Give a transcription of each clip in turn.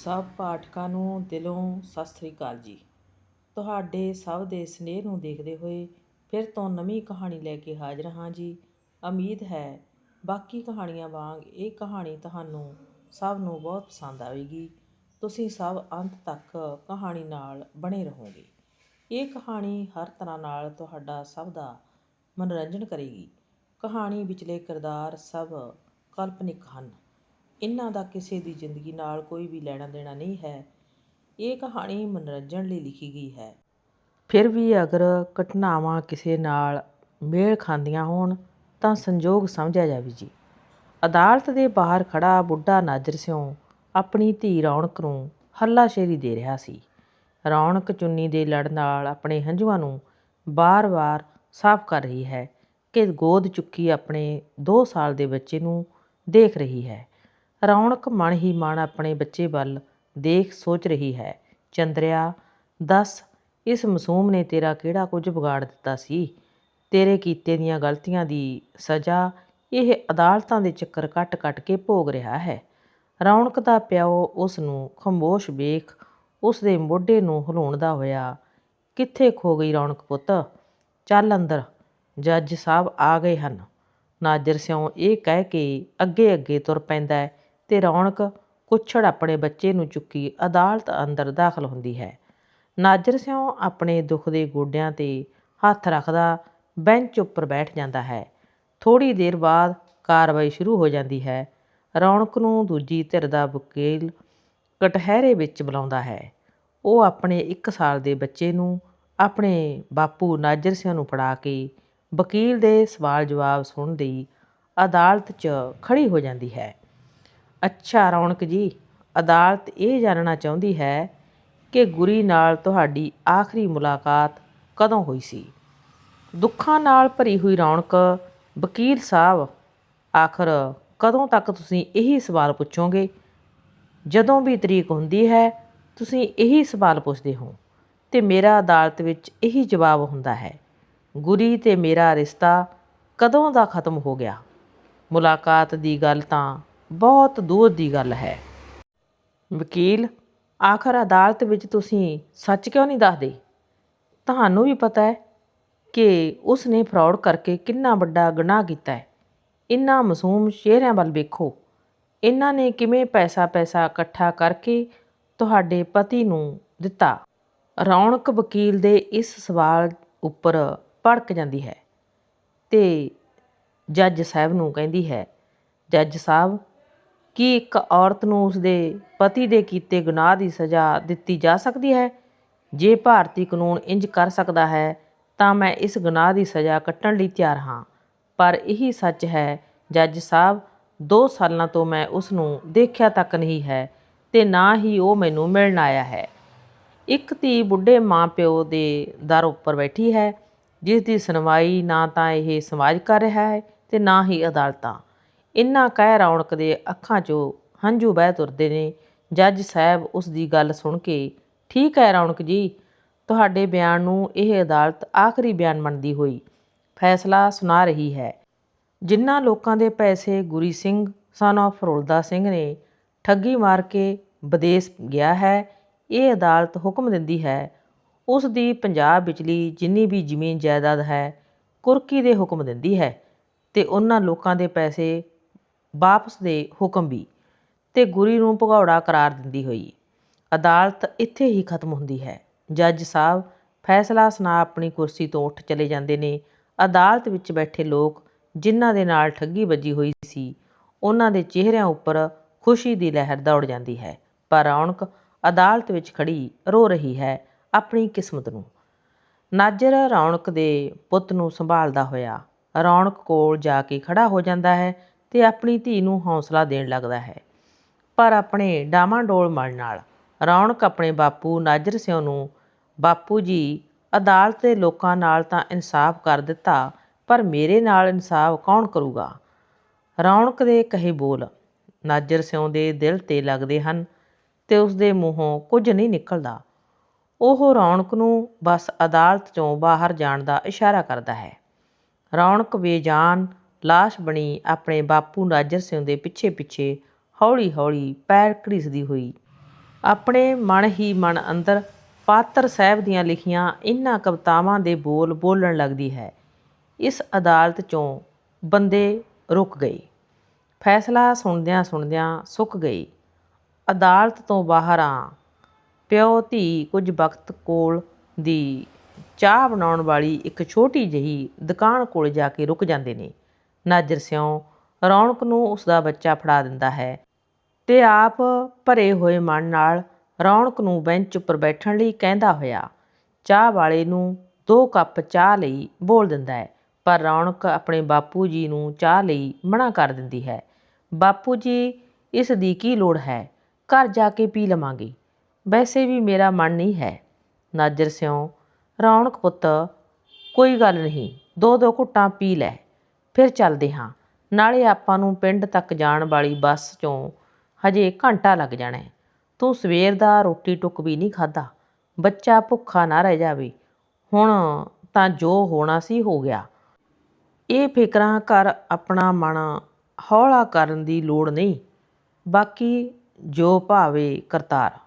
ਸਭ ਪਾਠਕਾਂ ਨੂੰ ਦਿਲੋਂ ਸਤਿ ਸ੍ਰੀ ਅਕਾਲ ਜੀ। ਤੁਹਾਡੇ ਸਭ ਦੇ ਸਨੇਹ ਨੂੰ ਦੇਖਦੇ ਹੋਏ ਫਿਰ ਤੋਂ ਨਵੀਂ ਕਹਾਣੀ ਲੈ ਕੇ ਹਾਜ਼ਰ ਹਾਂ ਜੀ। ਉਮੀਦ ਹੈ ਬਾਕੀ ਕਹਾਣੀਆਂ ਵਾਂਗ ਇਹ ਕਹਾਣੀ ਤੁਹਾਨੂੰ ਸਭ ਨੂੰ ਬਹੁਤ ਪਸੰਦ ਆਵੇਗੀ। ਤੁਸੀਂ ਸਭ ਅੰਤ ਤੱਕ ਕਹਾਣੀ ਨਾਲ ਬਣੇ ਰਹੋਗੇ। ਇਹ ਕਹਾਣੀ ਹਰ ਤਰ੍ਹਾਂ ਨਾਲ ਤੁਹਾਡਾ ਸਭ ਦਾ ਮਨੋਰੰਜਨ ਕਰੇਗੀ। ਕਹਾਣੀ ਵਿਚਲੇ ਕਿਰਦਾਰ ਸਭ ਕਾਲਪਨਿਕ ਹਨ। ਇਹਨਾਂ ਦਾ ਕਿਸੇ ਦੀ ਜ਼ਿੰਦਗੀ ਨਾਲ ਕੋਈ ਵੀ ਲੈਣਾ ਦੇਣਾ ਨਹੀਂ ਹੈ। ਇਹ ਕਹਾਣੀ ਮਨੋਰੰਜਨ ਲਈ ਲਿਖੀ ਗਈ ਹੈ। ਫਿਰ ਵੀ ਅਗਰ ਘਟਨਾਵਾਂ ਕਿਸੇ ਨਾਲ ਮੇਲ ਖਾਂਦੀਆਂ ਹੋਣ, ਤਾਂ ਸੰਜੋਗ ਸਮਝਿਆ ਜਾਵੇ ਜੀ। ਅਦਾਲਤ ਦੇ ਬਾਹਰ ਖੜਾ ਬੁੱਢਾ ਨਾਜ਼ਰ ਸਿਉਂ ਆਪਣੀ ਧੀ ਰੌਣਕ ਨੂੰ ਹੱਲਾਸ਼ੇਰੀ ਦੇ ਰਿਹਾ ਸੀ। ਰੌਣਕ ਚੁੰਨੀ ਦੇ ਲੜ ਨਾਲ ਆਪਣੇ ਹੰਝੂਆਂ ਨੂੰ ਬਾਰ-ਬਾਰ ਸਾਫ਼ ਕਰ ਰਹੀ ਹੈ ਕਿ ਗੋਦ ਚੁੱਕੀ ਆਪਣੇ 2 ਸਾਲ ਦੇ ਬੱਚੇ ਨੂੰ ਦੇਖ ਰਹੀ ਹੈ। ਰੌਣਕ ਮਨ ਹੀ ਮਨ ਆਪਣੇ ਬੱਚੇ ਵੱਲ ਦੇਖ ਸੋਚ ਰਹੀ ਹੈ। ਚੰਦਰਿਆ, ਦੱਸ, ਇਸ ਮਾਸੂਮ ਨੇ ਤੇਰਾ ਕਿਹੜਾ ਕੁਝ ਵਿਗਾੜ ਦਿੱਤਾ ਸੀ? ਤੇਰੇ ਕੀਤੇ ਦੀਆਂ ਗਲਤੀਆਂ ਦੀ ਸਜ਼ਾ ਇਹ ਅਦਾਲਤਾਂ ਦੇ ਚੱਕਰ ਕੱਟ-ਕੱਟ ਕੇ ਭੋਗ ਰਿਹਾ ਹੈ। ਰੌਣਕ ਦਾ ਪਿਓ ਉਸ ਨੂੰ ਖਮੋਸ਼ ਵੇਖ ਉਸ ਦੇ ਮੋਢੇ ਨੂੰ ਹਿਲਾਉਂਦਾ ਹੋਇਆ, ਕਿੱਥੇ ਖੋ ਗਈ ਰੌਣਕ ਪੁੱਤ? ਚੱਲ ਅੰਦਰ ਜੱਜ ਸਾਹਿਬ ਆ ਗਏ ਹਨ। ਨਾਜਰ ਸਿਉਂ ਇਹ ਕਹਿ ਕੇ ਅੱਗੇ ਅੱਗੇ ਤੁਰ ਪੈਂਦਾ ਹੈ। ਤੇ ਰੌਣਕ ਕੁੱਛੜ ਆਪਣੇ ਬੱਚੇ ਨੂੰ ਚੁੱਕੀ ਅਦਾਲਤ ਅੰਦਰ ਦਾਖਲ ਹੁੰਦੀ ਹੈ। ਨਾਜਰ ਸਿਉਂ ਆਪਣੇ ਦੁੱਖ ਦੇ ਗੋਡਿਆਂ ਤੇ ਹੱਥ ਰੱਖਦਾ ਬੈਂਚ ਉੱਪਰ ਬੈਠ ਜਾਂਦਾ ਹੈ। ਥੋੜੀ ਦੇਰ ਬਾਅਦ ਕਾਰਵਾਈ ਸ਼ੁਰੂ ਹੋ ਜਾਂਦੀ ਹੈ। ਰੌਣਕ ਨੂੰ ਦੂਜੀ ਧਿਰ ਦਾ ਵਕੀਲ ਕਟਹਿਰੇ ਵਿੱਚ ਬੁਲਾਉਂਦਾ ਹੈ। ਉਹ ਆਪਣੇ 1 ਸਾਲ ਦੇ ਬੱਚੇ ਨੂੰ ਆਪਣੇ ਬਾਪੂ ਨਾਜਰ ਸਿੰਘ ਨੂੰ ਫੜਾ ਕੇ ਵਕੀਲ ਦੇ ਸਵਾਲ ਜਵਾਬ ਸੁਣਨ ਲਈ ਅਦਾਲਤ 'ਚ ਖੜੀ ਹੋ ਜਾਂਦੀ ਹੈ। ਅੱਛਾ ਰੌਣਕ ਜੀ, ਅਦਾਲਤ ਇਹ ਜਾਣਨਾ ਚਾਹੁੰਦੀ ਹੈ ਕਿ ਗੁਰੀ ਨਾਲ ਤੁਹਾਡੀ ਆਖਰੀ ਮੁਲਾਕਾਤ ਕਦੋਂ ਹੋਈ ਸੀ? ਦੁੱਖਾਂ ਨਾਲ ਭਰੀ ਹੋਈ ਰੌਣਕ, ਵਕੀਲ ਸਾਹਿਬ, ਆਖਰ ਕਦੋਂ ਤੱਕ ਤੁਸੀਂ ਇਹੀ ਸਵਾਲ ਪੁੱਛੋਗੇ? ਜਦੋਂ ਵੀ ਤਰੀਕ ਹੁੰਦੀ ਹੈ, ਤੁਸੀਂ ਇਹੀ ਸਵਾਲ ਪੁੱਛਦੇ ਹੋ ਤੇ ਮੇਰਾ ਅਦਾਲਤ ਵਿੱਚ ਇਹੀ ਜਵਾਬ ਹੁੰਦਾ ਹੈ, ਗੁਰੀ ਤੇ ਮੇਰਾ ਰਿਸ਼ਤਾ ਕਦੋਂ ਦਾ ਖਤਮ ਹੋ ਗਿਆ? ਮੁਲਾਕਾਤ ਦੀ ਗੱਲ ਤਾਂ ਬਹੁਤ ਦੂਰ ਦੀ ਗੱਲ ਹੈ। ਵਕੀਲ, ਆਖਰ ਅਦਾਲਤ ਵਿੱਚ ਤੁਸੀਂ ਸੱਚ ਕਿਉਂ ਨਹੀਂ ਦੱਸਦੇ? ਤੁਹਾਨੂੰ ਵੀ ਪਤਾ ਹੈ ਕਿ ਉਸ ਨੇ ਫਰਾਡ ਕਰਕੇ ਕਿੰਨਾ ਵੱਡਾ ਗੁਨਾਹ ਕੀਤਾ ਹੈ। ਇਨ੍ਹਾਂ ਮਾਸੂਮ ਚਿਹਰਿਆਂ ਵੱਲ ਵੇਖੋ। ਇਹਨਾਂ ਨੇ ਕਿਵੇਂ ਪੈਸਾ ਪੈਸਾ ਇਕੱਠਾ ਕਰਕੇ ਤੁਹਾਡੇ ਪਤੀ ਨੂੰ ਦਿੱਤਾ? ਰੌਣਕ ਵਕੀਲ ਦੇ ਇਸ ਸਵਾਲ ਉੱਪਰ ਭੜਕ ਜਾਂਦੀ ਹੈ ਤੇ ਜੱਜ ਸਾਹਿਬ ਨੂੰ ਕਹਿੰਦੀ ਹੈ, ਜੱਜ ਸਾਹਿਬ ਕੀ ਇੱਕ ਔਰਤ ਨੂੰ ਉਸਦੇ ਪਤੀ ਦੇ ਕੀਤੇ ਗੁਨਾਹ ਦੀ ਸਜ਼ਾ ਦਿੱਤੀ ਜਾ ਸਕਦੀ ਹੈ? ਜੇ ਭਾਰਤੀ ਕਾਨੂੰਨ ਇੰਜ ਕਰ ਸਕਦਾ ਹੈ, ਤਾਂ ਮੈਂ ਇਸ ਗੁਨਾਹ ਦੀ ਸਜ਼ਾ ਕੱਟਣ ਲਈ ਤਿਆਰ ਹਾਂ। ਪਰ ਇਹੀ ਸੱਚ ਹੈ, ਜੱਜ ਸਾਹਿਬ 2 ਸਾਲਾਂ ਤੋਂ ਮੈਂ ਉਸ ਨੂੰ ਦੇਖਿਆ ਤੱਕ ਨਹੀਂ ਹੈ ਤੇ ਨਾ ਹੀ ਉਹ ਮੈਨੂੰ ਮਿਲਣ ਆਇਆ ਹੈ। ਇੱਕ ਧੀ ਬੁੱਢੇ ਮਾਂ-ਪਿਓ ਦੇ ਦਰ ਉੱਪਰ ਬੈਠੀ ਹੈ ਜਿਸ ਦੀ ਸੁਣਵਾਈ ਨਾ ਤਾਂ ਇਹ ਸਮਾਜ ਕਰ ਰਿਹਾ ਹੈ ਤੇ ਨਾ ਹੀ ਅਦਾਲਤਾਂ। ਇਨ੍ਹਾਂ ਕਹਿ ਰੌਣਕ ਦੇ ਅੱਖਾਂ 'ਚੋਂ ਹੰਝੂ ਵਹਿ ਤੁਰਦੇ ਨੇ। ਜੱਜ ਸਾਹਿਬ ਉਸ ਦੀ ਗੱਲ ਸੁਣ ਕੇ, ਠੀਕ ਹੈ ਰੌਣਕ ਜੀ, ਤੁਹਾਡੇ ਬਿਆਨ ਨੂੰ ਇਹ ਅਦਾਲਤ ਆਖਰੀ ਬਿਆਨ ਮੰਨਦੀ ਹੋਈ ਫੈਸਲਾ ਸੁਣਾ ਰਹੀ ਹੈ। ਜਿਨ੍ਹਾਂ ਲੋਕਾਂ ਦੇ ਪੈਸੇ ਗੁਰੀ ਸਿੰਘ ਸਨ of ਫਰੋਲਦਾ ਸਿੰਘ ਨੇ ਠੱਗੀ ਮਾਰ ਕੇ ਵਿਦੇਸ਼ ਗਿਆ ਹੈ, ਇਹ ਅਦਾਲਤ ਹੁਕਮ ਦਿੰਦੀ ਹੈ। ਉਸ ਦੀ ਪੰਜਾਬ ਵਿਚਲੀ ਜਿੰਨੀ ਵੀ ਜ਼ਮੀਨ ਜਾਇਦਾਦ ਹੈ, ਕੁਰਕੀ ਦੇ ਹੁਕਮ ਦਿੰਦੀ ਹੈ ਤੇ ਉਹਨਾਂ ਲੋਕਾਂ ਦੇ ਪੈਸੇ ਵਾਪਸ ਦੇ ਹੁਕਮ ਵੀ ਤੇ ਗੁਰੀ ਨੂੰ ਭਗੌੜਾ ਕਰਾਰ ਦਿੰਦੀ ਹੋਈ। ਅਦਾਲਤ ਇੱਥੇ ਹੀ ਖਤਮ ਹੁੰਦੀ ਹੈ। ਜੱਜ ਸਾਹਿਬ ਫੈਸਲਾ ਸੁਣਾ ਆਪਣੀ ਕੁਰਸੀ ਤੋਂ ਉੱਠ ਚਲੇ ਜਾਂਦੇ ਨੇ। ਅਦਾਲਤ ਵਿੱਚ ਬੈਠੇ ਲੋਕ ਜਿਨ੍ਹਾਂ ਦੇ ਨਾਲ ਠੱਗੀ ਵੱਜੀ ਹੋਈ ਸੀ, ਉਹਨਾਂ ਦੇ ਚਿਹਰਿਆਂ ਉੱਪਰ ਖੁਸ਼ੀ ਦੀ ਲਹਿਰ ਦੌੜ ਜਾਂਦੀ ਹੈ। ਪਰ ਰੌਣਕ ਅਦਾਲਤ ਵਿੱਚ ਖੜੀ ਰੋ ਰਹੀ ਹੈ ਆਪਣੀ ਕਿਸਮਤ ਨੂੰ। ਨਾਜਰ ਰੌਣਕ ਦੇ ਪੁੱਤ ਨੂੰ ਸੰਭਾਲਦਾ ਹੋਇਆ ਰੌਣਕ ਕੋਲ ਜਾ ਕੇ ਖੜਾ ਹੋ ਜਾਂਦਾ ਹੈ। ਤੇ ਆਪਣੀ ਧੀ ਨੂੰ ਹੌਸਲਾ ਦੇਣ ਲੱਗਦਾ ਹੈ। ਪਰ ਆਪਣੇ ਡਾਮਾਡੋਲ ਮਨ ਨਾਲ ਰੌਣਕ ਆਪਣੇ ਬਾਪੂ ਨਾਜਰ ਸਿਉ ਨੂੰ ਬਾਪੂ ਜੀ ਅਦਾਲਤ ਦੇ ਲੋਕਾਂ ਨਾਲ ਤਾਂ ਇਨਸਾਫ ਕਰ ਦਿੱਤਾ, ਪਰ ਮੇਰੇ ਨਾਲ ਇਨਸਾਫ ਕੌਣ ਕਰੂਗਾ? ਰੌਣਕ ਦੇ ਕਹੇ ਬੋਲ ਨਾਜਰ ਸਿਉ ਦੇ ਦਿਲ ਤੇ ਲੱਗਦੇ ਹਨ ਤੇ ਉਸ ਦੇ ਮੂੰਹੋਂ ਕੁਝ ਨਹੀਂ ਨਿਕਲਦਾ। ਉਹ ਰੌਣਕ ਨੂੰ ਬਸ ਅਦਾਲਤ ਚੋਂ ਬਾਹਰ ਜਾਣ ਦਾ ਇਸ਼ਾਰਾ ਕਰਦਾ ਹੈ। ਰੌਣਕ ਬੇਜਾਨ ਲਾਸ਼ ਬਣੀ ਆਪਣੇ ਬਾਪੂ ਨਾਜਰ ਸਿੰਘ ਦੇ ਪਿੱਛੇ ਪਿੱਛੇ ਹੌਲੀ ਹੌਲੀ ਪੈਰ ਘੜੀਸਦੀ ਹੋਈ। ਆਪਣੇ ਮਨ ਹੀ ਮਨ ਅੰਦਰ ਪਾਤਰ ਸਾਹਿਬ ਦੀਆਂ ਲਿਖੀਆਂ ਇਨ੍ਹਾਂ ਕਵਿਤਾਵਾਂ ਦੇ ਬੋਲ ਬੋਲਣ ਲੱਗਦੀ ਹੈ। ਇਸ ਅਦਾਲਤ 'ਚੋਂ ਬੰਦੇ ਰੁਕ ਗਏ। ਫੈਸਲਾ ਸੁਣਦਿਆਂ ਸੁਣਦਿਆਂ ਸੁੱਕ ਗਈ ਅਦਾਲਤ ਤੋਂ ਬਾਹਰ ਆ। ਪਿਓ ਧੀ ਕੁਝ ਵਕਤ ਕੋਲ ਦੀ ਚਾਹ ਬਣਾਉਣ ਵਾਲੀ ਇੱਕ ਛੋਟੀ ਜਿਹੀ ਦੁਕਾਨ ਕੋਲ ਜਾ ਕੇ ਰੁਕ ਜਾਂਦੇ ਨੇ। ਨਾਜਰ ਸਿਉਂ ਰੌਣਕ ਨੂੰ ਉਸ ਦਾ ਬੱਚਾ ਫੜਾ ਦਿੰਦਾ ਹੈ। ਤੇ ਆਪ ਭਰੇ ਹੋਏ ਮਨ ਨਾਲ ਰੌਣਕ ਨੂੰ ਬੈਂਚ ਉੱਪਰ ਬੈਠਣ ਲਈ ਕਹਿੰਦਾ ਹੋਇਆ, ਚਾਹ ਵਾਲੇ ਨੂੰ ਦੋ ਕੱਪ ਚਾਹ ਲਈ ਬੋਲ ਦਿੰਦਾ ਹੈ, ਪਰ ਰੌਣਕ ਆਪਣੇ ਬਾਪੂ ਜੀ ਨੂੰ ਚਾਹ ਲਈ ਮਨਾ ਕਰ ਦਿੰਦੀ ਹੈ। ਬਾਪੂ ਜੀ, ਇਸ ਦੀ ਕੀ ਲੋੜ ਹੈ? ਘਰ ਜਾ ਕੇ ਪੀ ਲਵਾਂਗੇ। ਵੈਸੇ ਵੀ ਮੇਰਾ ਮਨ ਨਹੀਂ ਹੈ। ਨਾਜਰ ਸਿਉਂ, ਰੌਣਕ ਪੁੱਤ, ਕੋਈ ਗੱਲ ਨਹੀਂ, ਦੋ ਦੋ ਘੁੱਟਾਂ ਪੀ ਲੈ। ਫਿਰ ਚੱਲਦੇ ਹਾਂ। ਨਾਲੇ ਆਪਾਂ ਨੂੰ ਪਿੰਡ ਤੱਕ ਜਾਣ ਵਾਲੀ ਬੱਸ 'ਚੋਂ ਹਜੇ ਘੰਟਾ ਲੱਗ ਜਾਣਾ ਤੂੰ ਸਵੇਰ ਦਾ ਰੋਟੀ ਟੁੱਕ ਵੀ ਨਹੀਂ ਖਾਦਾ ਬੱਚਾ ਭੁੱਖਾ ਨਾ ਰਹਿ ਜਾਵੇ। ਹੁਣ ਤਾਂ ਜੋ ਹੋਣਾ ਸੀ ਹੋ ਗਿਆ। ਇਹ ਫਿਕਰਾਂ ਕਰ ਆਪਣਾ ਮਨ ਹੌਲਾ ਕਰਨ ਦੀ ਲੋੜ ਨਹੀਂ। ਬਾਕੀ ਜੋ ਭਾਵੇ ਕਰਤਾਰ।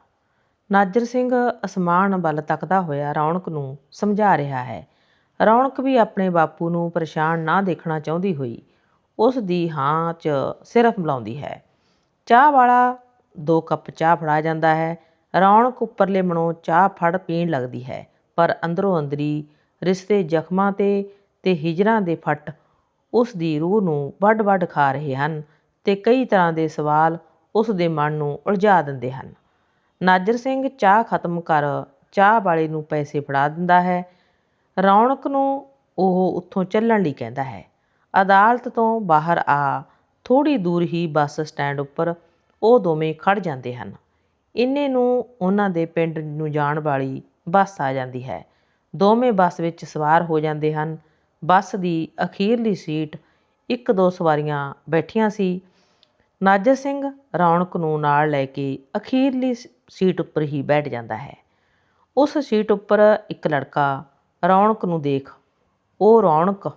ਨਾਜਰ ਸਿੰਘ ਅਸਮਾਨ ਵੱਲ ਤੱਕਦਾ ਹੋਇਆ ਰੌਣਕ ਨੂੰ ਸਮਝਾ ਰਿਹਾ ਹੈ। ਰੌਣਕ ਵੀ ਆਪਣੇ ਬਾਪੂ ਨੂੰ ਪਰੇਸ਼ਾਨ ਨਾ ਦੇਖਣਾ ਚਾਹੁੰਦੀ ਹੋਈ, ਉਸ ਦੀ ਹਾਂ 'ਚ ਸਿਰਫ ਮਿਲਾਉਂਦੀ ਹੈ। ਚਾਹ ਵਾਲਾ ਦੋ ਕੱਪ ਚਾਹ ਫੜਾ ਜਾਂਦਾ ਹੈ। ਰੌਣਕ ਉੱਪਰਲੇ ਮਨੋਂ ਚਾਹ ਫੜ ਪੀਣ ਲੱਗਦੀ ਹੈ, ਪਰ ਅੰਦਰੋਂ ਅੰਦਰੀ ਰਿਸ਼ਤੇ ਜ਼ਖਮਾਂ ਤੇ ਤੇ ਹਿਜਰਾਂ ਦੇ ਫੱਟ ਉਸ ਦੀ ਰੂਹ ਨੂੰ ਵੱਡ-ਵੱਡ ਖਾ ਰਹੇ ਹਨ ਤੇ ਕਈ ਤਰ੍ਹਾਂ ਦੇ ਸਵਾਲ ਉਸ ਦੇ ਮਨ ਨੂੰ ਉਲਝਾ ਦਿੰਦੇ ਹਨ। ਨਾਜਰ ਸਿੰਘ ਚਾਹ ਖਤਮ ਕਰ ਚਾਹ ਵਾਲੇ ਨੂੰ ਪੈਸੇ ਫੜਾ ਦਿੰਦਾ ਹੈ। ਰੌਣਕ ਨੂੰ ਉਹ ਉੱਥੋਂ ਚੱਲਣ ਲਈ ਕਹਿੰਦਾ ਹੈ। ਅਦਾਲਤ ਤੋਂ ਬਾਹਰ ਆ ਥੋੜੀ ਦੂਰ ਹੀ ਬੱਸ ਸਟੈਂਡ ਉੱਪਰ ਉਹ ਦੋਵੇਂ ਖੜ ਜਾਂਦੇ ਹਨ। ਇੰਨੇ ਨੂੰ ਉਹਨਾਂ ਦੇ ਪਿੰਡ ਨੂੰ ਜਾਣ ਵਾਲੀ ਬੱਸ ਆ ਜਾਂਦੀ ਹੈ। ਦੋਵੇਂ ਬੱਸ ਵਿੱਚ ਸਵਾਰ ਹੋ ਜਾਂਦੇ ਹਨ। ਬੱਸ ਦੀ ਅਖੀਰਲੀ ਸੀਟ ਇੱਕ ਦੋ ਸਵਾਰੀਆਂ ਬੈਠੀਆਂ ਸੀ। ਨਾਜਰ ਸਿੰਘ ਰੌਣਕ ਨੂੰ ਨਾਲ ਲੈ ਕੇ ਅਖੀਰਲੀ ਸੀਟ ਉੱਪਰ ਹੀ ਬੈਠ ਜਾਂਦਾ ਹੈ। ਉਸ ਸੀਟ ਉੱਪਰ ਇੱਕ ਲੜਕਾ ਰੌਣਕ ਨੂੰ ਦੇਖ। ਉਹ ਰੌਣਕ,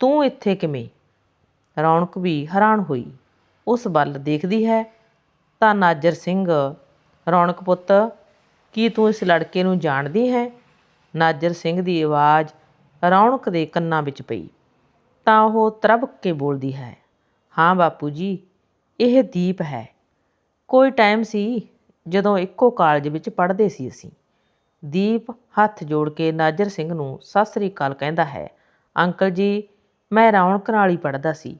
ਤੂੰ ਇੱਥੇ ਕਿਵੇਂ? ਰੌਣਕ ਵੀ ਹੈਰਾਨ ਹੋਈ। ਉਸ ਵੱਲ ਦੇਖਦੀ ਹੈ ਤਾਂ ਨਾਜਰ ਸਿੰਘ, ਰੌਣਕ ਪੁੱਤ, ਕੀ ਤੂੰ ਇਸ ਲੜਕੇ ਨੂੰ ਜਾਣਦੀ ਹੈ? ਨਾਜਰ ਸਿੰਘ ਦੀ ਆਵਾਜ਼ ਰੌਣਕ ਦੇ ਕੰਨਾਂ ਵਿੱਚ ਪਈ। ਤਾਂ ਉਹ ਤਰਬਕ ਕੇ ਬੋਲਦੀ ਹੈ, ਹਾਂ ਬਾਪੂ ਜੀ, ਇਹ ਦੀਪ ਹੈ। ਕੋਈ ਟਾਈਮ ਸੀ ਜਦੋਂ ਇੱਕੋ ਕਾਲਜ ਵਿੱਚ ਪੜ੍ਹਦੇ ਸੀ ਅਸੀਂ। ਦੀਪ ਹੱਥ ਜੋੜ ਕੇ ਨਾਜਰ ਸਿੰਘ ਨੂੰ ਸਤਿ ਸ੍ਰੀ ਅਕਾਲ ਕਹਿੰਦਾ ਹੈ। ਅੰਕਲ ਜੀ, ਮੈਂ ਰੌਣਕ ਨਾਲ ਹੀ ਪੜ੍ਹਦਾ ਸੀ,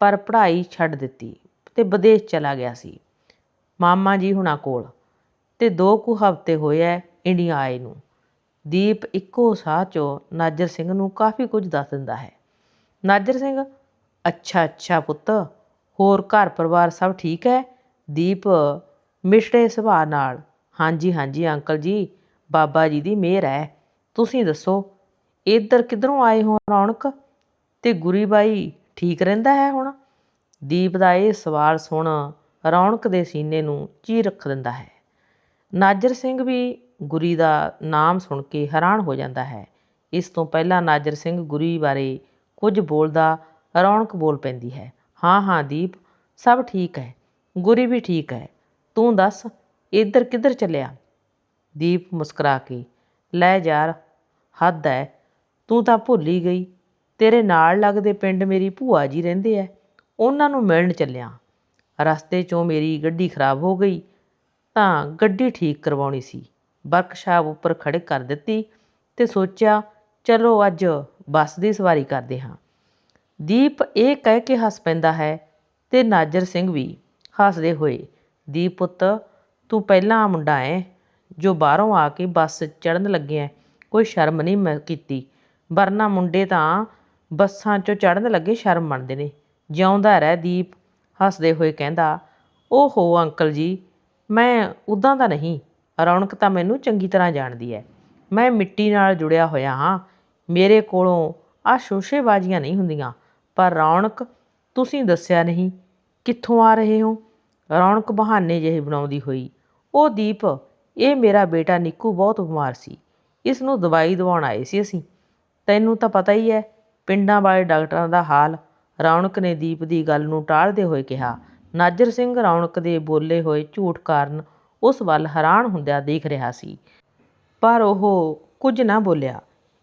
ਪਰ ਪੜ੍ਹਾਈ ਛੱਡ ਦਿੱਤੀ ਤੇ ਵਿਦੇਸ਼ ਚਲਾ ਗਿਆ ਸੀ। ਮਾਮਾ ਜੀ ਹੁਣਾਂ ਕੋਲ ਤੇ ਦੋ ਕੁ ਹਫ਼ਤੇ ਹੋਏ ਐ ਇੰਡੀਆ ਆਏ ਨੂੰ। ਦੀਪ ਇੱਕੋ ਸਾਹ 'ਚੋਂ ਨਾਜਰ ਸਿੰਘ ਨੂੰ ਕਾਫੀ ਕੁਝ ਦੱਸ ਦਿੰਦਾ ਹੈ। ਨਾਜਰ ਸਿੰਘ, ਅੱਛਾ ਅੱਛਾ ਪੁੱਤ, ਹੋਰ ਘਰ ਪਰਿਵਾਰ ਸਭ ਠੀਕ ਹੈ ਦੀਪ ਮਿਸ਼ੜੇ ਸੁਭਾਅ ਨਾਲ। ਹਾਂਜੀ ਹਾਂਜੀ ਅੰਕਲ ਜੀ ਬਾਬਾ ਜੀ ਦੀ ਮਿਹਰ ਹੈ। ਤੁਸੀਂ ਦੱਸੋ, ਇੱਧਰ ਕਿੱਧਰੋਂ ਆਏ ਹੋ ਰੌਣਕ? ਤੇ ਗੁਰੀ ਬਾਈ ਠੀਕ ਰਹਿੰਦਾ ਹੈ ਹੁਣ? ਦੀਪ ਦਾ ਇਹ ਸਵਾਲ ਸੁਣ ਰੌਣਕ ਦੇ ਸੀਨੇ ਨੂੰ ਚੀਰ ਰੱਖ ਦਿੰਦਾ ਹੈ। ਨਾਜਰ ਸਿੰਘ ਵੀ ਗੁਰੀ ਦਾ ਨਾਮ ਸੁਣ ਕੇ ਹੈਰਾਨ ਹੋ ਜਾਂਦਾ ਹੈ। ਇਸ ਤੋਂ ਪਹਿਲਾਂ ਨਾਜਰ ਸਿੰਘ ਗੁਰੀ ਬਾਰੇ ਕੁਝ ਬੋਲਦਾ ਰੌਣਕ ਬੋਲ ਪੈਂਦੀ ਹੈ। ਹਾਂ ਹਾਂ ਦੀਪ, ਸਭ ਠੀਕ ਹੈ। ਗੁਰੀ ਵੀ ਠੀਕ ਹੈ। ਤੂੰ ਦੱਸ, ਇੱਧਰ ਕਿੱਧਰ ਚੱਲਿਆ? ਦੀਪ ਮੁਸਕਰਾ ਕੇ, ਲੈ ਯਾਰ, ਹੱਦ ਹੈ ਤੂੰ ਤਾਂ ਭੁੱਲ ਹੀ ਗਈ। ਤੇਰੇ ਨਾਲ ਲੱਗਦੇ ਪਿੰਡ ਮੇਰੀ ਭੂਆ ਜੀ ਰਹਿੰਦੇ ਐ, ਉਹਨਾਂ ਨੂੰ ਮਿਲਣ ਚੱਲਿਆ। ਰਸਤੇ 'ਚੋਂ ਮੇਰੀ ਗੱਡੀ ਖਰਾਬ ਹੋ ਗਈ, ਤਾਂ ਗੱਡੀ ਠੀਕ ਕਰਵਾਉਣੀ ਸੀ। ਵਰਕਸ਼ਾਪ ਉੱਪਰ ਖੜੇ ਕਰ ਦਿੱਤੀ ਤੇ ਸੋਚਿਆ, ਚਲੋ ਅੱਜ ਬੱਸ ਦੀ ਸਵਾਰੀ ਕਰਦੇ ਹਾਂ। ਦੀਪ ਇਹ ਕਹਿ ਕੇ ਹੱਸ ਪੈਂਦਾ ਹੈ ਤੇ ਨਾਜਰ ਸਿੰਘ ਵੀ ਹੱਸਦੇ ਹੋਏ, ਦੀਪ ਪੁੱਤ, ਤੂੰ ਪਹਿਲਾਂ ਮੁੰਡਾ ਐ ਜੋ ਬਾਹਰੋਂ ਆ ਕੇ ਬੱਸ ਚੜਨ ਲੱਗਿਆ ਕੋਈ ਸ਼ਰਮ ਨਹੀਂ ਮੈਂ ਕੀਤੀ। ਵਰਨਾ ਮੁੰਡੇ ਤਾਂ ਬੱਸਾਂ 'ਚੋਂ ਚੜਨ ਲੱਗੇ ਸ਼ਰਮ ਮੰਨਦੇ ਨੇ। ਜਿਉਂਦਾ ਰਹਿ ਦੀਪ, ਹੱਸਦੇ ਹੋਏ ਕਹਿੰਦਾ, ਓਹੋ ਅੰਕਲ ਜੀ, ਮੈਂ ਉਦਾਂ ਦਾ ਨਹੀਂ, ਰੌਣਕ ਤਾਂ ਮੈਨੂੰ ਚੰਗੀ ਤਰ੍ਹਾਂ ਜਾਣਦੀ ਹੈ ਮੈਂ ਮਿੱਟੀ ਨਾਲ ਜੁੜਿਆ ਹੋਇਆ ਹਾਂ। ਮੇਰੇ ਕੋਲੋਂ ਆ ਸ਼ੋਸ਼ੇਬਾਜ਼ੀਆਂ ਨਹੀਂ ਹੁੰਦੀਆਂ, ਪਰ ਰੌਣਕ ਤੁਸੀਂ ਦੱਸਿਆ ਨਹੀਂ, ਕਿੱਥੋਂ ਆ ਰਹੇ ਹੋ? ਰੌਣਕ ਬਹਾਨੇ ਜਿਹੇ ਬਣਾਉਂਦੀ ਹੋਈ। ਉਹ ਦੀਪ ਇਹ ਮੇਰਾ ਬੇਟਾ ਨਿੱਕੂ ਬਹੁਤ ਬਿਮਾਰ ਸੀ। ਇਸ ਨੂੰ ਦਵਾਈ ਦਿਵਾਉਣ ਆਏ ਸੀ ਅਸੀਂ। ਤੈਨੂੰ ਤਾਂ ਪਤਾ ਹੀ ਹੈ, ਪਿੰਡਾਂ ਵਾਲੇ ਡਾਕਟਰਾਂ ਦਾ ਹਾਲ। ਰੌਣਕ ਨੇ ਦੀਪ ਦੀ ਗੱਲ ਨੂੰ ਟਾਲਦੇ ਹੋਏ ਕਿਹਾ, ਨਾਜਰ ਸਿੰਘ ਰੌਣਕ ਦੇ ਬੋਲੇ ਹੋਏ ਝੂਠ ਕਾਰਨ ਉਸ ਵੱਲ ਹੈਰਾਨ ਹੁੰਦਿਆਂ ਦੇਖ ਰਿਹਾ ਸੀ। ਪਰ ਉਹ ਕੁਝ ਨਾ ਬੋਲਿਆ।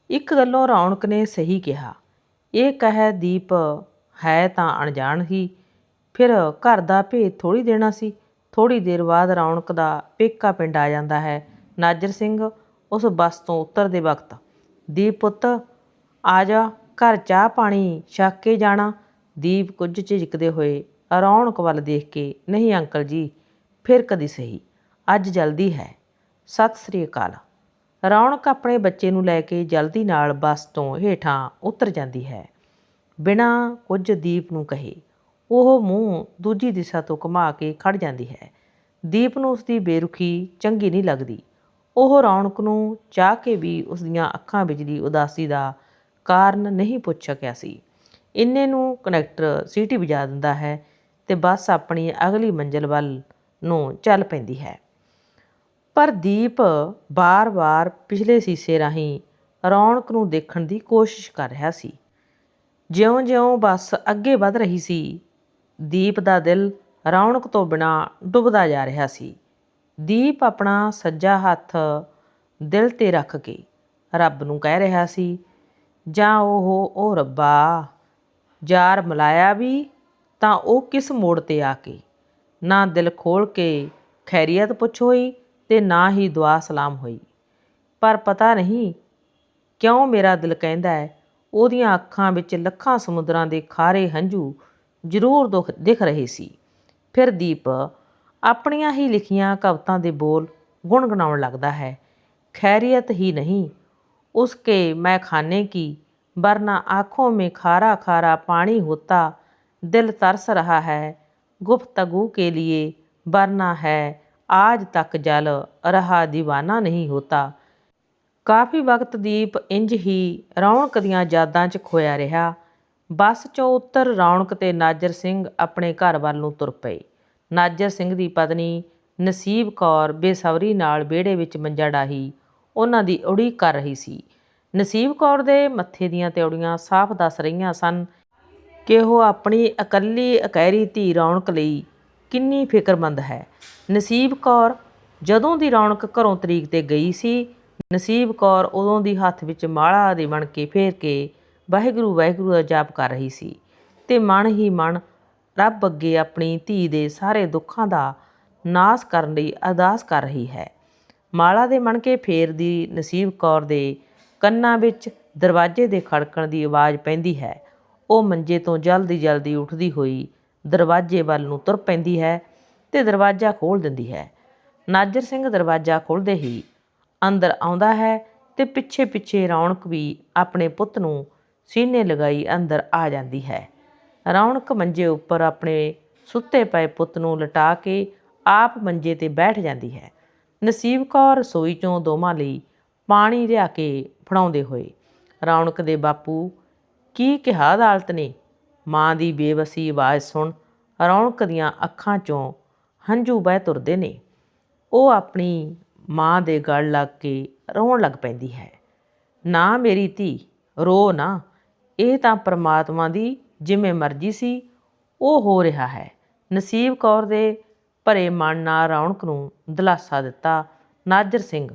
ਇੱਕ ਗੱਲੋਂ ਰੌਣਕ ਨੇ ਸਹੀ ਕਿਹਾ, ਇਹ ਕਹਿ ਦੀਪ ਹੈ ਤਾਂ ਅਣਜਾਣ ਹੀ। ਫਿਰ ਘਰ ਦਾ ਭੇਦ ਥੋੜੀ ਦੇਣਾ ਸੀ। ਥੋੜੀ ਦੇਰ ਬਾਅਦ ਰੌਣਕ ਦਾ ਪੇਕਾ ਪਿੰਡ ਆ ਜਾਂਦਾ ਹੈ। ਨਾਜਰ ਸਿੰਘ ਉਸ ਬੱਸ ਤੋਂ ਉਤਰਦੇ ਵਕਤ, ਦੀਪ ਪੁੱਤ, ਆ ਜਾ, ਘਰ ਚਾਹ ਪਾਣੀ ਛੱਕ ਕੇ ਜਾਣਾ। ਦੀਪ ਕੁਝ ਝਿਜਕਦੇ ਹੋਏ ਰੌਣਕ ਵੱਲ ਦੇਖ ਕੇ, ਨਹੀਂ ਅੰਕਲ ਜੀ, ਫਿਰ ਕਦੀ ਸਹੀ, ਅੱਜ ਜਲਦੀ ਹੈ। ਸਤਿ ਸ੍ਰੀ ਅਕਾਲ। ਰੌਣਕ ਆਪਣੇ ਬੱਚੇ ਨੂੰ ਲੈ ਕੇ ਜਲਦੀ ਨਾਲ ਬੱਸ ਤੋਂ ਹੇਠਾਂ ਉਤਰ ਜਾਂਦੀ ਹੈ। ਬਿਨਾਂ ਕੁਝ ਦੀਪ ਨੂੰ ਕਹੇ ਉਹ ਮੂੰਹ ਦੂਜੀ ਦਿਸ਼ਾ ਤੋਂ ਘੁਮਾ ਕੇ ਖੜ ਜਾਂਦੀ ਹੈ। ਦੀਪ ਨੂੰ ਉਸ ਦੀ ਬੇਰੁਖੀ ਚੰਗੀ ਨਹੀਂ ਲੱਗਦੀ। ਉਹ ਰੌਣਕ ਨੂੰ ਚਾਹ ਕੇ ਵੀ ਉਸ ਦੀਆਂ ਅੱਖਾਂ ਬਿਜਲੀ ਉਦਾਸੀ ਦਾ ਕਾਰਨ ਨਹੀਂ ਪੁੱਛ ਸਕਿਆ ਸੀ। ਇੰਨੇ ਨੂੰ ਕਨੈਕਟਰ ਸੀਟੀ ਵਜਾ ਦਿੰਦਾ ਹੈ ਤੇ ਬੱਸ ਆਪਣੀ ਅਗਲੀ ਮੰਜ਼ਿਲ ਵੱਲ ਨੂੰ ਚੱਲ ਪੈਂਦੀ ਹੈ। ਪਰ ਦੀਪ ਬਾਰ-ਬਾਰ ਪਿਛਲੇ ਸੀਸੇ ਰਾਹੀਂ ਰੌਣਕ ਨੂੰ ਦੇਖਣ ਦੀ ਕੋਸ਼ਿਸ਼ ਕਰ ਰਿਹਾ ਸੀ। ਜਿਉਂ-ਜਿਉਂ ਬੱਸ ਅੱਗੇ ਵੱਧ ਰਹੀ ਸੀ ਦੀਪ ਦਾ ਦਿਲ ਰੌਣਕ ਤੋਂ ਬਿਨਾਂ ਡੁੱਬਦਾ ਜਾ ਰਿਹਾ ਸੀ। ਦੀਪ ਆਪਣਾ ਸੱਜਾ ਹੱਥ ਦਿਲ ਤੇ ਰੱਖ ਕੇ ਰੱਬ ਨੂੰ ਕਹਿ ਰਿਹਾ ਸੀ, ਜਾਂ ਉਹ ਉਹ ਰੱਬਾ, ਯਾਰ ਮਲਾਇਆ ਵੀ, ਤਾਂ ਉਹ ਕਿਸ ਮੋੜ ਤੇ ਆ ਕੇ? ਨਾ ਦਿਲ ਖੋਲ ਕੇ ਖੈਰੀਅਤ ਪੁੱਛ ਹੋਈ ਤੇ ਨਾ ਹੀ ਦੁਆ ਸਲਾਮ ਹੋਈ। ਪਰ ਪਤਾ ਨਹੀਂ ਕਿਉਂ ਮੇਰਾ ਦਿਲ ਕਹਿੰਦਾ ਹੈ, ਉਹਦੀਆਂ ਅੱਖਾਂ ਵਿੱਚ ਲੱਖਾਂ ਸਮੁੰਦਰਾਂ ਦੇ ਖਾਰੇ ਹੰਝੂ ਜ਼ਰੂਰ ਦੁਖ ਦਿਖ ਰਹੇ ਸੀ ਫਿਰ ਦੀਪ ਆਪਣੀਆਂ ਹੀ ਲਿਖੀਆਂ ਕਵਿਤਾ ਦੇ ਬੋਲ ਗੁੰਗਣਾਉਣ ਲੱਗਦਾ ਹੈ ਖੈਰੀਅਤ ਹੀ नहीं उसके मैं खाने की वरना आँखों में खारा खारा पानी होता दिल तरस रहा है गुफ्तगू के लिए वरना है आज तक जल रहा दीवाना नहीं होता ਕਾਫੀ ਵਕਤ ਦੀਪ ਇੰਜ ਹੀ ਰੌਣਕ ਦੀਆਂ ਯਾਦਾਂ 'ਚ ਖੋਇਆ ਰਿਹਾ ਬੱਸ 'ਚੋਂ ਉੱਤਰ ਰੌਣਕ ਤੇ ਨਾਜਰ ਸਿੰਘ ਆਪਣੇ ਘਰ ਵੱਲ ਨੂੰ ਤੁਰ ਪਏ। ਨਾਜਰ ਸਿੰਘ ਦੀ ਪਤਨੀ ਨਸੀਬ ਕੌਰ ਬੇਸਬਰੀ ਨਾਲ ਵਿਹੜੇ ਵਿੱਚ ਮੰਜਾ ਡਾਹੀ ਉਹਨਾਂ ਦੀ ਉਡੀਕ ਕਰ ਰਹੀ ਸੀ। ਨਸੀਬ ਕੌਰ ਦੇ ਮੱਥੇ ਦੀਆਂ ਤਿਉੜੀਆਂ ਸਾਫ਼ ਦੱਸ ਰਹੀਆਂ ਸਨ ਕਿ ਉਹ ਆਪਣੀ ਇਕੱਲੀ ਅਕੈਰੀ ਧੀ ਰੌਣਕ ਲਈ ਕਿੰਨੀ ਫਿਕਰਮੰਦ ਹੈ। ਨਸੀਬ ਕੌਰ ਜਦੋਂ ਦੀ ਰੌਣਕ ਘਰੋਂ ਤਰੀਕ ਤੇ ਗਈ ਸੀ, ਨਸੀਬ ਕੌਰ ਉਦੋਂ ਦੀ ਹੱਥ ਵਿੱਚ ਮਾਲਾ ਦੇ ਬਣ ਕੇ ਫੇਰ ਕੇ ਵਾਹਿਗੁਰੂ ਵਾਹਿਗੁਰੂ ਦਾ ਜਾਪ ਕਰ ਰਹੀ ਸੀ ਤੇ ਮਨ ਹੀ ਮਨ ਰੱਬ ਅੱਗੇ ਆਪਣੀ ਧੀ ਦੇ ਸਾਰੇ ਦੁੱਖਾਂ ਦਾ ਨਾਸ ਕਰਨ ਲਈ ਅਰਦਾਸ ਕਰ ਰਹੀ ਹੈ। ਮਾਲਾ ਦੇ ਮਣਕੇ ਫੇਰ ਦੀ ਨਸੀਬ ਕੌਰ ਦੇ ਕੰਨਾਂ ਵਿੱਚ ਦਰਵਾਜ਼ੇ ਦੇ ਖੜਕਣ ਦੀ ਆਵਾਜ਼ ਪੈਂਦੀ ਹੈ। ਉਹ ਮੰਜੇ ਤੋਂ ਜਲਦੀ ਜਲਦੀ ਉੱਠਦੀ ਹੋਈ ਦਰਵਾਜ਼ੇ ਵੱਲ ਨੂੰ ਤੁਰ ਪੈਂਦੀ ਹੈ ਤੇ ਦਰਵਾਜ਼ਾ ਖੋਲ੍ਹ ਦਿੰਦੀ ਹੈ। ਨਾਜਰ ਸਿੰਘ ਦਰਵਾਜ਼ਾ ਖੋਲ੍ਹਦੇ ਹੀ ਅੰਦਰ ਆਉਂਦਾ ਹੈ ਤੇ ਪਿੱਛੇ ਪਿੱਛੇ ਰੌਣਕ ਵੀ ਆਪਣੇ ਪੁੱਤ ਨੂੰ ਸੀਨੇ ਲਗਾਈ ਅੰਦਰ ਆ ਜਾਂਦੀ ਹੈ। ਰੌਣਕ ਮੰਜੇ ਉੱਪਰ ਆਪਣੇ ਸੁੱਤੇ ਪਏ ਪੁੱਤ ਨੂੰ ਲਟਾ ਕੇ ਆਪ ਮੰਜੇ ਤੇ ਬੈਠ ਜਾਂਦੀ ਹੈ। ਨਸੀਬ ਕੌਰ ਰਸੋਈ ਚੋਂ ਦੋਵਾਂ ਲਈ ਪਾਣੀ ਲਿਆ ਕੇ ਫੜਾਉਂਦੇ ਹੋਏ, ਰੌਣਕ ਦੇ ਬਾਪੂ, ਕੀ ਕਿਹਾ ਅਦਾਲਤ ਨੇ? ਮਾਂ ਦੀ ਬੇਵਸੀ ਆਵਾਜ਼ ਸੁਣ ਰੌਣਕ ਦੀਆਂ ਅੱਖਾਂ ਚੋਂ ਹੰਝੂ ਵਹਿ ਤੁਰਦੇ ਨੇ। ਉਹ ਆਪਣੀ ਮਾਂ ਦੇ ਗਲ ਲੱਗ ਕੇ ਰੋਣ ਲੱਗ ਪੈਂਦੀ ਹੈ। ਨਾ ਮੇਰੀ ਧੀ, ਰੋ ਨਾ। ਇਹ ਤਾਂ ਪ੍ਰਮਾਤਮਾ ਦੀ ਜਿਵੇਂ ਮਰਜ਼ੀ ਸੀ, ਉਹ ਹੋ ਰਿਹਾ ਹੈ। ਨਸੀਬ ਕੌਰ ਦੇ ਭਰੇ ਮਨ ਨਾਲ ਰੌਣਕ ਨੂੰ ਦਿਲਾਸਾ ਦਿੱਤਾ ਨਾਜਰ ਸਿੰਘ।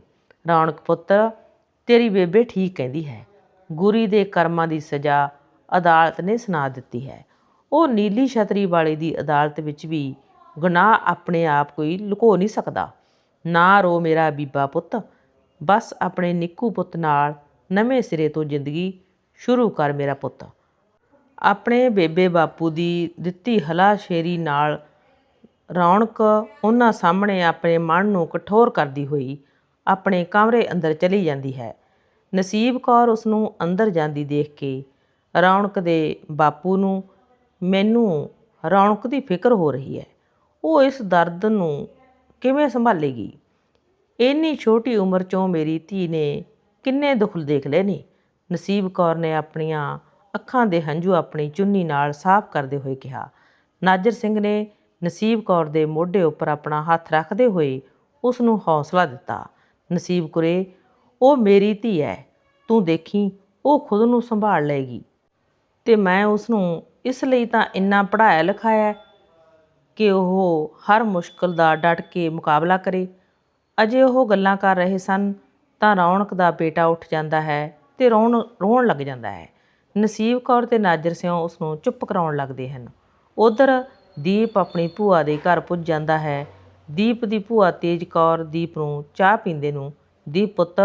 ਰੌਣਕ ਪੁੱਤਰ, ਤੇਰੀ ਬੇਬੇ ਠੀਕ ਕਹਿੰਦੀ ਹੈ। ਗੁਰੀ ਦੇ ਕਰਮਾਂ ਦੀ ਸਜ਼ਾ ਅਦਾਲਤ ਨੇ ਸੁਣਾ ਦਿੱਤੀ ਹੈ। ਉਹ ਨੀਲੀ ਛਤਰੀ ਵਾਲੇ ਦੀ ਅਦਾਲਤ ਵਿੱਚ ਵੀ ਗੁਨਾਹ ਆਪਣੇ ਆਪ ਕੋਈ ਲੁਕੋ ਨਹੀਂ ਸਕਦਾ। ਨਾ ਰੋ ਮੇਰਾ ਬੀਬਾ ਪੁੱਤ, ਬਸ ਆਪਣੇ ਨਿੱਕੂ ਪੁੱਤ ਨਾਲ ਨਵੇਂ ਸਿਰੇ ਤੋਂ ਜ਼ਿੰਦਗੀ ਸ਼ੁਰੂ ਕਰ ਮੇਰਾ ਪੁੱਤ। ਆਪਣੇ ਬੇਬੇ ਬਾਪੂ ਦੀ ਦਿੱਤੀ ਹਲਾਸ਼ੇਰੀ ਨਾਲ ਰੌਣਕ ਉਹਨਾਂ ਸਾਹਮਣੇ ਆਪਣੇ ਮਨ ਨੂੰ ਕਠੋਰ ਕਰਦੀ ਹੋਈ ਆਪਣੇ ਕਮਰੇ ਅੰਦਰ ਚਲੀ ਜਾਂਦੀ ਹੈ। ਨਸੀਬ ਕੌਰ ਉਸ ਨੂੰ ਅੰਦਰ ਜਾਂਦੀ ਦੇਖ ਕੇ ਰੌਣਕ ਦੇ ਬਾਪੂ ਨੂੰ ਮੈਨੂੰ ਰੌਣਕ ਦੀ ਫਿਕਰ ਹੋ ਰਹੀ ਹੈ। ਉਹ ਇਸ ਦਰਦ ਨੂੰ ਕਿਵੇਂ ਸੰਭਾਲੇਗੀ? ਇੰਨੀ ਛੋਟੀ ਉਮਰ 'ਚੋਂ ਮੇਰੀ ਧੀ ਨੇ ਕਿੰਨੇ ਦੁੱਖ ਦੇਖ ਲਏ ਨੇ। ਨਸੀਬ ਕੌਰ ਨੇ ਆਪਣੀਆਂ ਅੱਖਾਂ ਦੇ ਹੰਝੂ ਆਪਣੀ ਚੁੰਨੀ ਨਾਲ ਸਾਫ਼ ਕਰਦੇ ਹੋਏ ਕਿਹਾ। ਨਾਜਰ ਸਿੰਘ ਨੇ ਨਸੀਬ ਕੌਰ ਦੇ ਮੋਢੇ ਉੱਪਰ ਆਪਣਾ ਹੱਥ ਰੱਖਦੇ ਹੋਏ ਉਸ ਨੂੰ ਹੌਸਲਾ ਦਿੱਤਾ। ਨਸੀਬ ਕੁਰੇ, ਉਹ ਮੇਰੀ ਧੀ ਹੈ ਤੂੰ ਦੇਖੀ, ਉਹ ਖੁਦ ਨੂੰ ਸੰਭਾਲ ਲਏਗੀ। ਤੇ ਮੈਂ ਉਸ ਨੂੰ ਇਸ ਲਈ ਤਾਂ ਇੰਨਾ ਪੜ੍ਹਾਇਆ ਲਿਖਾਇਆ ਕਿ ਉਹ ਹਰ ਮੁਸ਼ਕਲ ਦਾ ਡਟ ਕੇ ਮੁਕਾਬਲਾ ਕਰੇ। ਅਜੇ ਉਹ ਗੱਲਾਂ ਕਰ ਰਹੇ ਸਨ ਤਾਂ ਰੌਣਕ ਦਾ ਬੇਟਾ ਉੱਠ ਜਾਂਦਾ ਹੈ। ਤੇ ਰੋਣ ਰੋਣ ਲੱਗ ਜਾਂਦਾ ਹੈ। ਨਸੀਬ ਕੌਰ ਤੇ ਨਾਜਰ ਸਿਉ ਉਸ ਨੂੰ ਚੁੱਪ ਕਰਾਉਣ ਲੱਗਦੇ ਹਨ। ਉਧਰ ਦੀਪ ਆਪਣੀ ਭੂਆ ਦੇ ਘਰ ਪੁੱਜ ਜਾਂਦਾ ਹੈ। ਦੀਪ ਦੀ ਭੂਆ ਤੇਜ ਕੌਰ ਦੀਪ ਨੂੰ ਚਾਹ ਪੀਂਦੇ ਨੂੰ, ਦੀਪ ਪੁੱਤ,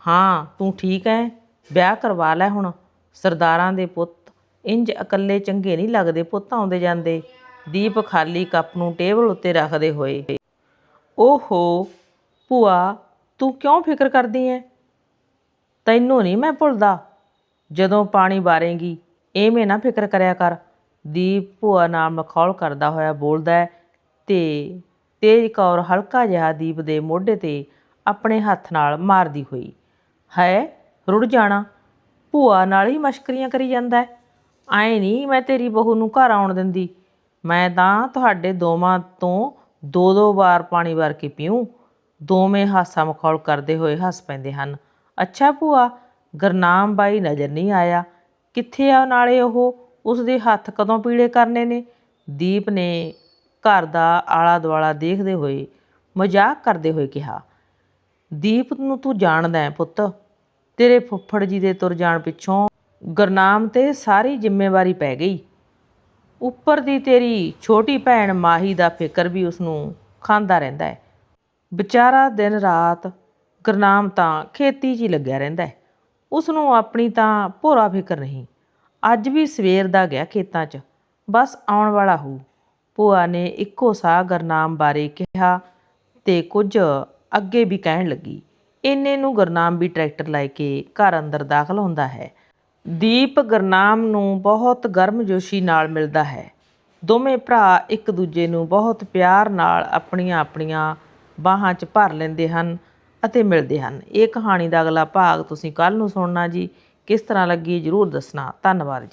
ਹਾਂ, ਤੂੰ ਠੀਕ ਹੈ ਵਿਆਹ ਕਰਵਾ ਲੈ ਹੁਣ। ਸਰਦਾਰਾਂ ਦੇ ਪੁੱਤ, ਇੰਜ ਇਕੱਲੇ ਚੰਗੇ ਨਹੀਂ ਲੱਗਦੇ ਪੁੱਤ ਆਉਂਦੇ ਜਾਂਦੇ। ਦੀਪ ਖਾਲੀ ਕੱਪ ਨੂੰ ਟੇਬਲ ਉੱਤੇ ਰੱਖਦੇ ਹੋਏ, ਓਹੋ, ਭੂਆ, ਤੂੰ ਕਿਉਂ ਫਿਕਰ ਕਰਦੀ ਐ? ਤੈਨੂੰ ਨਹੀਂ ਮੈਂ ਭੁੱਲਦਾ। ਜਦੋਂ ਪਾਣੀ ਵਾਰੇਂਗੀ ਐਵੇਂ ਨਾ ਫਿਕਰ ਕਰਿਆ ਕਰ। ਦੀਪ ਭੂਆ ਨਾਲ ਮਖੌਲ ਕਰਦਾ ਹੋਇਆ ਬੋਲਦਾ ਹੈ, ਤੇ ਤੇਜ ਕੌਰ ਹਲਕਾ ਜਿਹਾ ਦੀਪ ਦੇ ਮੋਢੇ ਤੇ ਆਪਣੇ ਹੱਥ ਨਾਲ ਮਾਰਦੀ ਹੋਈ। ਹੈ, ਰੁੜ ਜਾਣਾ। ਭੂਆ ਨਾਲ ਹੀ ਮਸ਼ਕਰੀਆਂ ਕਰੀ ਜਾਂਦਾ ਹੈ। ਐ ਨਹੀਂ ਮੈਂ ਤੇਰੀ ਬਹੂ ਨੂੰ ਘਰ ਆਉਣ ਦਿੰਦੀ। ਮੈਂ ਤਾਂ ਤੁਹਾਡੇ ਦੋਵਾਂ ਤੋਂ ਦੋ ਦੋ ਵਾਰ ਪਾਣੀ ਵਾਰ ਕੇ ਪੀਉ ਦੋਵੇਂ ਹਾਸਾ ਮਖੌਲ ਕਰਦੇ ਹੋਏ ਹੱਸ ਪੈਂਦੇ ਹਨ। ਅੱਛਾ ਭੂਆ, ਗਰਨਾਮ ਬਾਈ ਨਜ਼ਰ ਨਹੀਂ ਆਇਆ। ਕਿੱਥੇ ਆ ਨਾਲੇ ਉਹ? ਉਸਦੇ ਹੱਥ ਕਦੋਂ ਪੀਲੇ ਕਰਨੇ ਨੇ? ਦੀਪ ਨੇ ਘਰ ਦਾ ਆਲਾ ਦੁਆਲਾ ਦੇਖਦੇ ਹੋਏ ਮਜ਼ਾਕ ਕਰਦੇ ਹੋਏ ਕਿਹਾ, ਦੀਪ ਨੂੰ ਤੂੰ ਜਾਣਦਾ ਹੈ ਪੁੱਤ। ਤੇਰੇ ਫੁੱਫੜ ਜੀ ਦੇ ਤੁਰ ਜਾਣ ਪਿੱਛੋਂ ਗੁਰਨਾਮ ਤੇ ਸਾਰੀ ਜ਼ਿੰਮੇਵਾਰੀ ਪੈ ਗਈ। ਉੱਪਰ ਦੀ ਤੇਰੀ ਛੋਟੀ ਭੈਣ ਮਾਹੀ ਦਾ ਫਿਕਰ ਵੀ ਉਸ ਨੂੰ ਖਾਂਦਾ ਰਹਿੰਦਾ ਹੈ। ਵਿਚਾਰਾ ਦਿਨ ਰਾਤ ਗੁਰਨਾਮ ਤਾਂ ਖੇਤੀ 'ਚ ਹੀ ਲੱਗਿਆ ਰਹਿੰਦਾ ਹੈ। ਉਸ ਨੂੰ ਆਪਣੀ ਤਾਂ ਭੋਰਾ ਫਿਕਰ ਨਹੀਂ। ਅੱਜ ਵੀ ਸਵੇਰ ਦਾ ਗਿਆ ਖੇਤਾਂ 'ਚ। ਬਸ ਆਉਣ ਵਾਲਾ ਹੋਊ। ਭੂਆ ਨੇ ਇੱਕੋ ਸਾਹ ਗੁਰਨਾਮ ਬਾਰੇ ਕਿਹਾ ਤੇ ਕੁਝ ਅੱਗੇ ਵੀ ਕਹਿਣ ਲੱਗੀ। ਇੰਨੇ ਨੂੰ ਗੁਰਨਾਮ ਵੀ ਟਰੈਕਟਰ ਲੈ ਕੇ ਘਰ ਅੰਦਰ ਦਾਖਲ ਹੁੰਦਾ ਹੈ। ਦੀਪ ਗੁਰਨਾਮ ਨੂੰ ਬਹੁਤ ਗਰਮਜੋਸ਼ੀ ਨਾਲ ਮਿਲਦਾ ਹੈ। ਦੋਵੇਂ ਭਰਾ ਇੱਕ ਦੂਜੇ ਨੂੰ ਬਹੁਤ ਪਿਆਰ ਨਾਲ ਆਪਣੀਆਂ ਆਪਣੀਆਂ ਬਾਹਾਂ 'ਚ ਭਰ ਲੈਂਦੇ ਹਨ। ਅਤੇ ਮਿਲਦੇ ਹਨ। ਇਹ ਕਹਾਣੀ ਦਾ ਅਗਲਾ ਭਾਗ ਤੁਸੀਂ ਕੱਲ ਨੂੰ ਸੁਣਨਾ ਜੀ। ਕਿਸ ਤਰ੍ਹਾਂ ਲੱਗੀ ਜਰੂਰ ਦੱਸਣਾ। ਧੰਨਵਾਦ ਜੀ।